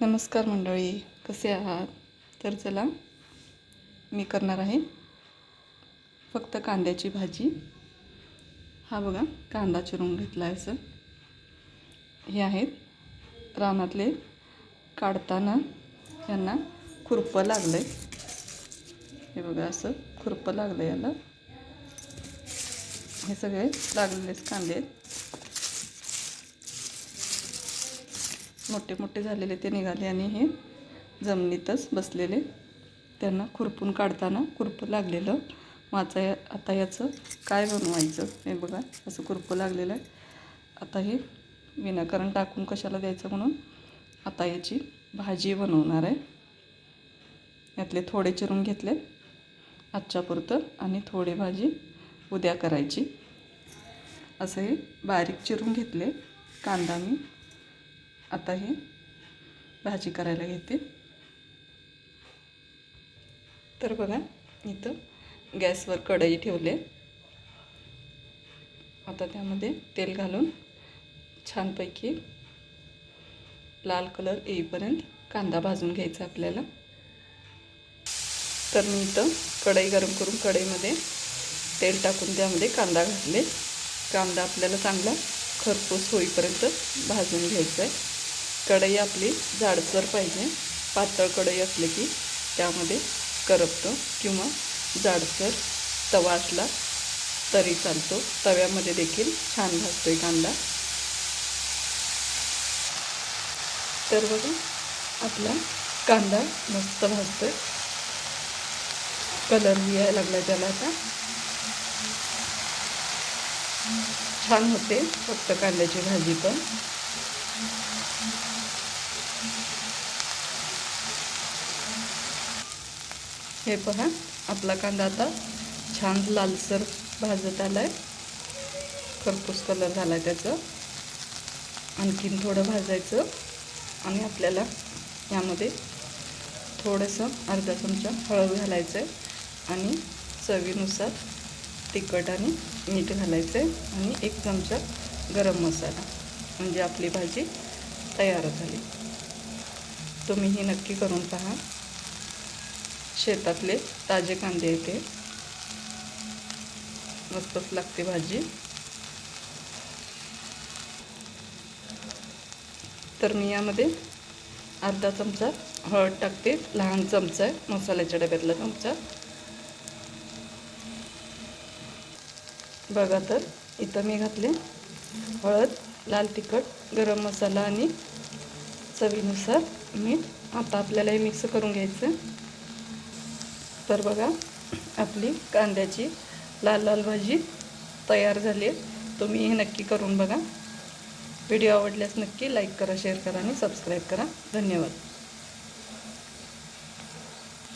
नमस्कार मंडळी कसे आहात? तर चला मी करणार आहे फक्त कांद्याची भाजी. हा बघा कांदा चिरून घेतला आहे सर. हे आहेत रानातले काढताना यांना खुरपं लागलं आहे हे बघा असं खुरपं लागलं याला. हे सगळे लागलेलेच कांदे आहेत. मोठे मोठे झालेले ते निघाले आणि हे जमिनीतच बसलेले. त्यांना खुरपून काढताना खुरपं लागलेलं. वाचा आता याचं काय बनवायचं हे बघा. असं खुरपं लागलेलं आहे. आता हे विनाकारण टाकून कशाला द्यायचं म्हणून? आता याची भाजी बनवणार आहे. यातले थोडे चिरून घेतले आजच्यापुरतं आणि थोडी भाजी उद्या करायची. असं हे बारीक चिरून घेतले. कांदा मी आता हे भाजी करायला घेते. तर बघा इथं गॅसवर कढई ठेवले. आता त्यामध्ये तेल घालून छानपैकी लाल कलर येईपर्यंत कांदा भाजून घ्यायचा आपल्याला. तर मी इथं कढई गरम करून कढईमध्ये तेल टाकून त्यामध्ये कांदा घातले. कांदा आपल्याला चांगला खरपूस होईपर्यंत भाजून घ्यायचा आहे. कढई आपली जाडसर पाहिजे. पातळ कढई असले की त्यामध्ये करपतो किंवा जाडसर तवा असला तरी चालतो. तव्यामध्ये देखील छान भाजतोय कांदा. तर बघा आपला कांदा मस्त भाजतोय. कलर यायला लागला त्याला आता. छान होते फक्त कांद्याची भाजी पण. हे पहा आपला कांदा आता छान लालसर भाजत आला आहे खरपूस कलर झाला आहे त्याचं. आणखीन थोडं भाजायचं आणि आपल्याला यामध्ये थोडंसं अर्धा चमचा हळद घालायचं आहे आणि चवीनुसार तिखट आणि मीठ घालायचं आहे आणि एक चमचा गरम मसाला म्हणजे आपली भाजी तयार झाली. तुम्हीही नक्की करून पहा. शेतातले ताजे कांदे येते. मस्तच लागते भाजी. तर मी यामध्ये अर्धा चमचा हळद टाकते. लहान चमचा आहे. मसाल्याच्या डब्यातला चमचा. बघा तर इथं मी घातले हळद लाल तिखट गरम मसाला आणि चवीनुसार मीठ आता आपल्याला हे मिक्स करून घ्यायचं तर बघा आपली कांद्याची लाल लाल भाजी तयार झाली आहे. तुम्ही हे नक्की करून बघा. व्हिडिओ आवडल्यास नक्की लाईक करा शेअर करा आणि सबस्क्राईब करा. धन्यवाद.